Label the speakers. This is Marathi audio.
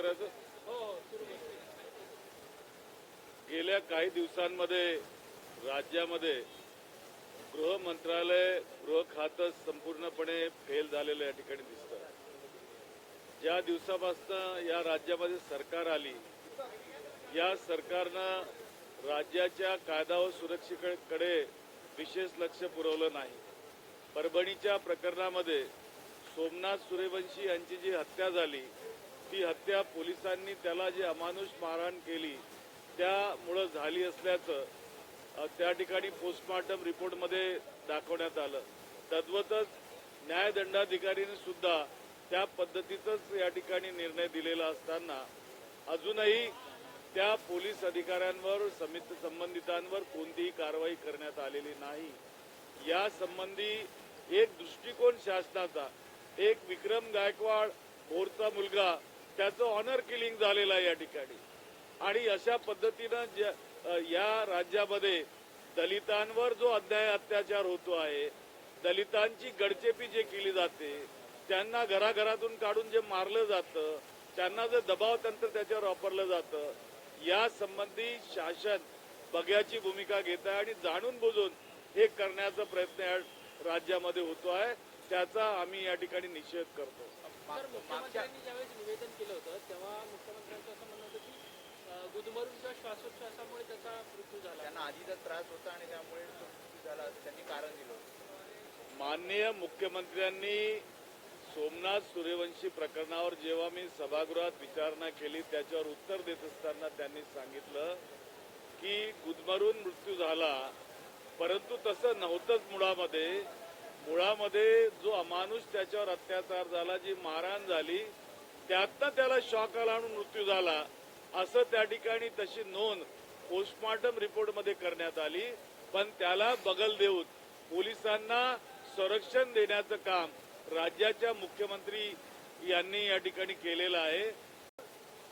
Speaker 1: करायचं? हो, हो, गेल्या काही दिवसांमध्ये राज्यामध्ये गृह मंत्रालय गृह खातं संपूर्णपणे फेल झालेलं या ठिकाणी दिसतं ज्या दिवसापासून या राज्यामध्ये सरकार आली या सरकारनं राज्याच्या कायदा व सुरक्षेकडे विशेष लक्ष पुरवलं नाही. परभणीच्या प्रकरणामध्ये सोमनाथ सूर्यवंशी यांची जी हत्या झाली ती हत्या पोलिसांनी त्याला जे अमानुष मारहाण केली त्यामुळं झाली असल्याचं त्या ठिकाणी पोस्टमॉर्टम रिपोर्टमध्ये दाखवण्यात आलं. तद्वतच न्यायदंडाधिकारीने सुद्धा त्या पद्धतीचाच या ठिकाणी निर्णय दिलेला असताना अजूनही त्या पोलीस अधिकाऱ्यांवर समित संबंधितांवर कोणतीही कारवाई करण्यात आलेली नाही. या संबंधी एक दृष्टिकोन शासनाचा एक विक्रम गायकवाड भोरचा मुलगा त्याचं ऑनर किलिंग झालेलं आहे या ठिकाणी. आणि अशा पद्धतीनं ज्या- या राज्यामध्ये दलितांवर जो अन्याय अत्याचार होतो आहे दलितांची गडचेपी जे केली जाते त्यांना घराघरातून काढून जे मारलं जातं त्यांना जे दबाव तंत्र त्याच्यावर वापरलं जातं या संबंधी शासन बघ्याची भूमिका घेत आहे आणि जाणून बुजून हे करण्याचा प्रयत्न या राज्यामध्ये होतो आहे. त्याचा आम्ही या ठिकाणी निषेध करतो.
Speaker 2: तर मुख्यमंत्र्यांनी ज्यावेळेस निवेदन केलं होतं तेव्हा मुख्यमंत्र्यांचं असं म्हणणं होतं की श्वासोच्छवासामुळे त्याचा मृत्यू झाला.
Speaker 3: त्यांना आधीचा त्रास होता आणि त्यामुळे तो मृत्यू झाला असं त्यांनी कारण दिलं
Speaker 1: माननीय मुख्यमंत्र्यांनी सोमनाथ सूर्यवंशी प्रकरणावर जेव्हा मी सभागृहात विचारणा केली त्याच्यावर उत्तर देत असताना त्यांनी सांगितलं की गुदमरून मृत्यू झाला परंतु तसं नव्हतंच मुळामध्ये. मुळामध्ये जो अमानुष त्याच्यावर अत्याचार झाला जी मारहाण झाली त्यातनं त्याला शॉक आला म्हणून मृत्यू झाला असं त्या ठिकाणी तशी नोंद पोस्टमॉर्टम रिपोर्टमध्ये करण्यात आली. पण त्याला बगल देऊन पोलिसांना संरक्षण देण्याचं काम राज्याच्या मुख्यमंत्री यांनी या ठिकाणी केलेलं आहे.